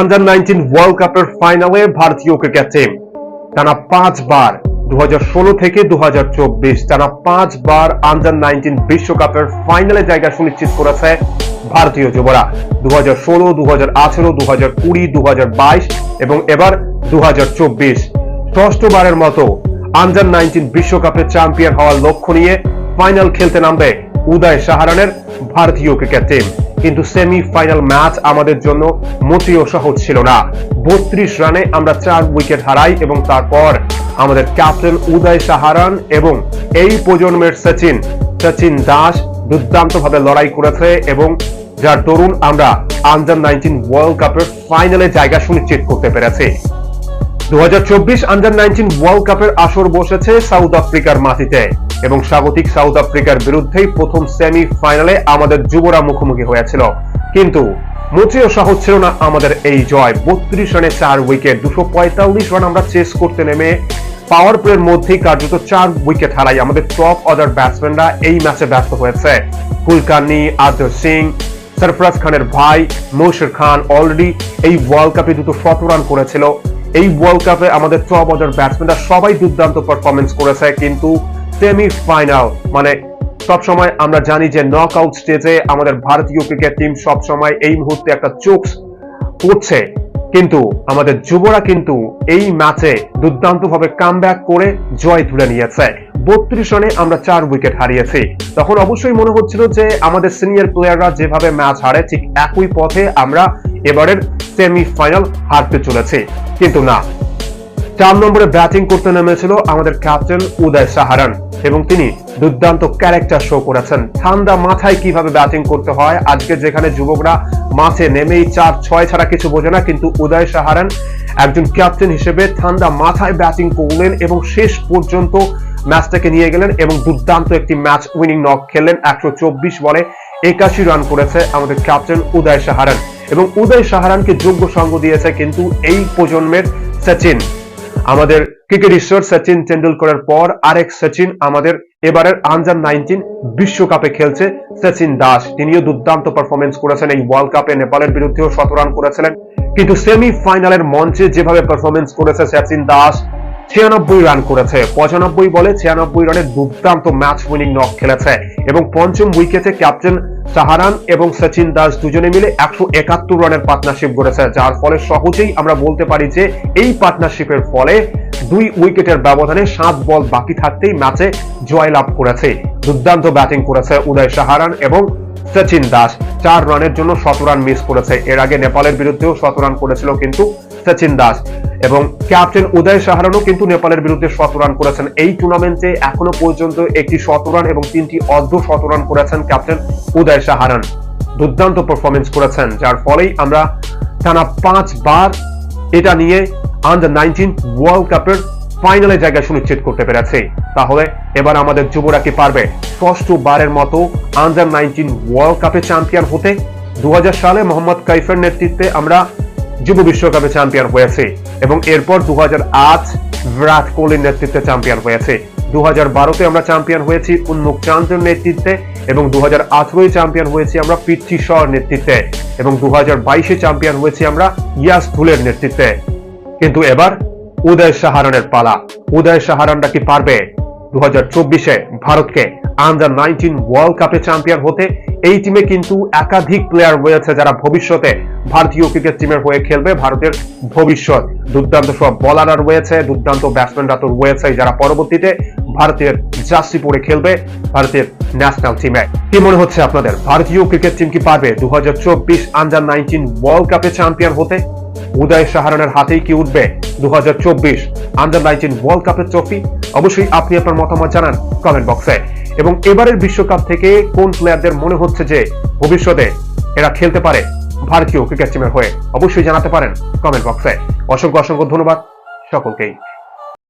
Under nineteen world কাপের ফাইনালে ভারতীয় ক্রিকেট টিম টানা পাঁচবার দু হাজার ষোলো থেকে দু টানা পাঁচবার আন্ডার নাইনটিন বিশ্বকাপের ফাইনালে জায়গা সুনিশ্চিত করেছে ভারতীয় যুবরা। দু হাজার ষোলো দু হাজার আঠেরো দু হাজার কুড়ি দু হাজার বাইশ এবং এবার দু হাজার চব্বিশ। ষষ্ঠবারের মতো আন্ডার নাইনটিন বিশ্বকাপের চ্যাম্পিয়ন হওয়ার লক্ষ্য নিয়ে ফাইনাল খেলতে নামবে উদয় সাহারানের ভারতীয় ক্রিকেট টিম কিন্তু সেমি ফাইনাল ম্যাচ আমাদের জন্য মোটেও সহজ ছিল না। বত্রিশ রানে আমরা চার উইকেট হারাই এবং তারপর আমাদের ক্যাপ্টেন উদয় সাহারান এবং এই প্রজন্মের সচিন সচিন দাস দুর্দান্ত ভাবে লড়াই করেছে এবং যার দরুন আমরা আন্ডার নাইনটিন ওয়ার্ল্ড কাপের ফাইনালে জায়গা সুনিশ্চিত করতে পেরেছি। দু হাজার চব্বিশ আন্ডার নাইনটিন ওয়ার্ল্ড কাপের আসর বসেছে সাউথ আফ্রিকার মাটিতে। এবং স্বাগতিক সাউথ আফ্রিকার বিরুদ্ধেই প্রথম সেমি ফাইনালে আমাদের যুবরা মুখোমুখি হয়েছিল। কিন্তু মোটেও সহজ ছিল না আমাদের এই জয়। বত্রিশ রানে চার উইকেট, দুশো পঁয়তাল্লিশ রান আমরা চেস করতে নেমে পাওয়ার প্লের মধ্যেই কার্যত চার উইকেট হারাই আমাদের টপ অর্ডার ব্যাটসম্যানরা এই ম্যাচে ব্যস্ত হয়েছে। কুলকার্নি আদর সিং, সরফরাজ খানের ভাই মৌসির খান অলরেডি এই ওয়ার্ল্ড কাপে দুটো শত রান করেছিল। এই ওয়ার্ল্ড কাপে আমাদের টপ অর্ডার ব্যাটসম্যানরা সবাই দুর্দান্ত পারফরমেন্স করেছে, কিন্তু সেমি ফাইনাল মানে সব সময় আমরা জানি যে নক আউট স্টেজে আমাদের ভারতীয় ক্রিকেট টিম সব সময় এই মুহূর্তে একটা চোখ করছে কিন্তু আমাদের যুবরা কিন্তু এই ম্যাচে দুর্দান্ত ভাবে কাম করে জয় তুলে নিয়েছে। বত্রিশ রানে আমরা চার উইকেট হারিয়েছি। তখন অবশ্যই মনে হচ্ছিল যে আমাদের সিনিয়র প্লেয়াররা যেভাবে ম্যাচ হারে, ঠিক একই পথে আমরা এবারের সেমি ফাইনাল হারতে চলেছি। কিন্তু না চার নম্বরে ব্যাটিং করতে নেমেছিল আমাদের ক্যাপ্টেন উদয় সাহারান এবং তিনি দুর্দান্ত ক্যারেক্টার শো করেছেন। ঠান্ডা মাথায় কীভাবে ব্যাটিং করতে হয়? আজকে যেখানে যুবকরা মাঠে নেমেই চার ছয় ছাড়া কিছু বোঝে না, কিন্তু উদয় সাহারান একজন ক্যাপ্টেন হিসেবে ঠান্ডা মাথায় ব্যাটিং করলেন এবং শেষ পর্যন্ত ম্যাচটাকে নিয়ে গেলেন এবং দুর্দান্ত একটি ম্যাচ উইনিং নক খেললেন। একশো চব্বিশ বলে একাশি রান করেছে আমাদের ক্যাপ্টেন উদয় সাহারান এবং উদয় সাহারানকে যোগ্য সঙ্গ দিয়েছে কিন্তু এই প্রজন্মের সচিন। আমাদের ক্রিকেট ঈশ্বর সচিন তেন্ডুলকরের পর আরেক সচিন আমাদের এবারের আন্ডার নাইনটিন বিশ্বকাপে খেলছে সচিন দাস। তিনিও দুর্দান্ত পারফরমেন্স করেছেন এই ওয়ার্ল্ড কাপে নেপালের বিরুদ্ধেও শত রান করেছিলেন। কিন্তু সেমি ফাইনালের মঞ্চে যেভাবে পারফরমেন্স করেছে সচিন দাস, ছিয়ানব্বই রান করেছে। পঁচানব্বই বলে ছিয়ানব্বই রানের দুর্দান্ত ম্যাচ উইনিং নক খেলেছে এবং পঞ্চম উইকেটে ক্যাপ্টেন সাহারান এবং সচিন দাস দুজনে মিলে একশো একাত্তর রানের পার্টনারশিপ গড়েছে, যার ফলে সহজেই আমরা বলতে পারি যে এই পার্টনারশিপের ফলে দুই উইকেটের ব্যবধানে সাত বল বাকি থাকতেই ম্যাচে জয়লাভ করেছে। দুর্দান্ত ব্যাটিং করেছে উদয় সাহারান এবং সচিন দাস। চার রানের জন্য শত রান মিস করেছে। এর আগে নেপালের বিরুদ্ধেও শত রান করেছিল কিন্তু সচিন দাস। এবং ক্যাপ্টেন উদয় সাহারানও কিন্তু নেপালের বিরুদ্ধে শত রান করেছেন। এই টুর্নামেন্টে এখনও পর্যন্ত একটি শত রান এবং তিনটি অর্ধ শত রান করেছেন ক্যাপ্টেন উদয় সাহারান। দুর্দান্ত পারফরমেন্স করেছেন, যার ফলেই আমরা টানা পাঁচবার এটা নিয়ে আন্ডার নাইনটিন ওয়ার্ল্ড কাপের ফাইনালে জায়গা সুনিশ্চিত করতে পেরেছে। তাহলে এবার আমাদের যুবরা কি পারবে? ষষ্ঠবারের মতো আন্ডার নাইনটিন ওয়ার্ল্ড কাপে চ্যাম্পিয়ন হতে দু সালে মোহাম্মদ কাইফের নেতৃত্বে আমরা যুব বিশ্বকাপে চ্যাম্পিয়ন হয়েছে এবং এরপর দু বিরাট কোহলির নেতৃত্বে চ্যাম্পিয়ন হয়েছে। দু বারোতে আমরা চ্যাম্পিয়ন হয়েছি উন্মুক চান্দের নেতৃত্বে এবং দু হাজার আঠারোয় চ্যাম্পিয়ন হয়েছি আমরা পিচ্ছি শর নেতৃত্বে এবং দু হাজার বাইশে চ্যাম্পিয়ন হয়েছি আমরা ইয়াস ধুলের নেতৃত্বে। কিন্তু এবার উদয় সাহারানের পালা। উদয় সাহারানরা কি পারবে? দু চব্বিশে ভারতকে আন্ডার নাইনটিন ওয়ার্ল্ড কাপে চ্যাম্পিয়ন হতে এই টিমে কিন্তু একাধিক প্লেয়ার রয়েছে যারা ভবিষ্যতে ভারতীয় ক্রিকেট টিমের হয়ে খেলবে। ভারতের ভবিষ্যৎ। দুর্দান্ত সব বলাররা রয়েছে, দুর্দান্ত ব্যাটসম্যানরা তো রয়েছে যারা পরবর্তীতে ভারতের জার্সি পরে খেলবে ভারতের ন্যাশনাল টিমে কি মনে হচ্ছে আপনাদের? ভারতীয় ক্রিকেট টিম কি পারবে? দু হাজার চব্বিশ আন্ডার নাইনটিন ওয়ার্ল্ড কাপে চ্যাম্পিয়ন হতে উদয় সাহারানের হাতেই কি উঠবে? দু হাজার চব্বিশ আন্ডার নাইনটিন ওয়ার্ল্ড কাপের ট্রফি অবশ্যই আপনি আপনার মতামত জানান কমেন্ট বক্সে এবং এবারের বিশ্বকাপ থেকে কোন প্লেয়ারদের মনে হচ্ছে যে ভবিষ্যতে এরা খেলতে পারে ভারতীয় ক্রিকেট টিমের হয়ে? অবশ্যই জানাতে পারেন কমেন্ট বক্সে অসংখ্য অসংখ্য ধন্যবাদ সকলকেই।